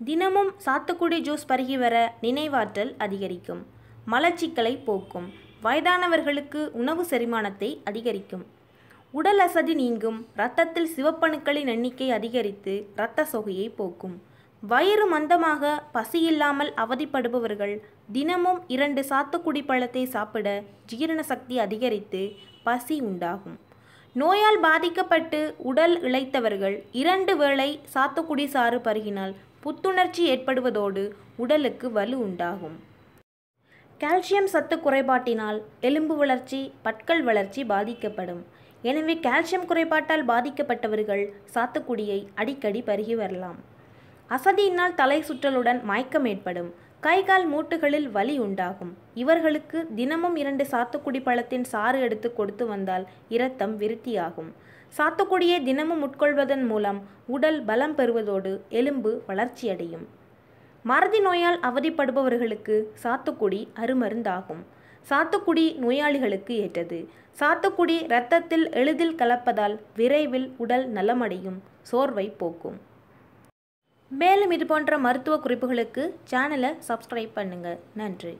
தினமும் சாத்துக்குடி ஜூஸ் பருகி வர நினைவாற்றல் அதிகரிக்கும். மலச்சிக்கலை போக்கும். வயதானவர்களுக்கு உணவு செரிமானத்தை அதிகரிக்கும். உடல் அசதி நீங்கும். இரத்தத்தில் சிவப்பணுக்களின் எண்ணிக்கை அதிகரித்து இரத்த சொகையை போக்கும். வயிறு மந்தமாக பசியில்லாமல் அவதிப்படுபவர்கள் தினமும் இரண்டு சாத்துக்குடி பழத்தை சாப்பிட ஜீரண சக்தி அதிகரித்து பசி உண்டாகும். நோயால் பாதிக்கப்பட்டு உடல் இழைத்தவர்கள் இரண்டு வேளை சாத்துக்குடி சாறு பருகினால் புத்துணர்ச்சி ஏற்படுவதோடு உடலுக்கு வலு உண்டாகும். கால்சியம் சத்து குறைபாட்டினால் எலும்பு வளர்ச்சி பற்கள் வளர்ச்சி பாதிக்கப்படும். எனவே கால்சியம் குறைபாட்டால் பாதிக்கப்பட்டவர்கள் சாத்துக்குடியை அடிக்கடி பருகி வரலாம். அசதியினால் தலை சுற்றலுடன் மயக்கம் ஏற்படும். கை கால் மூட்டுகளில் வலி உண்டாகும். இவர்களுக்கு தினமும் இரண்டு சாத்துக்குடி பழத்தின் சாறு எடுத்து கொடுத்து வந்தால் இரத்தம் விருத்தியாகும். சாத்துக்குடியை தினமும் உட்கொள்வதன் மூலம் உடல் பலம் பெறுவதோடு எலும்பு வளர்ச்சியடையும். மறதி நோயால் அவதிப்படுபவர்களுக்கு சாத்துக்குடி அருமருந்தாகும். சாத்துக்குடி நோயாளிகளுக்கு ஏற்றது. சாத்துக்குடி இரத்தத்தில் எளிதில் கலப்பதால் விரைவில் உடல் நலமடையும். சோர்வை போக்கும். மேலும் இது போன்ற மருத்துவ குறிப்புகளுக்கு சேனலை சப்ஸ்கிரைப் பண்ணுங்கள் நன்றி.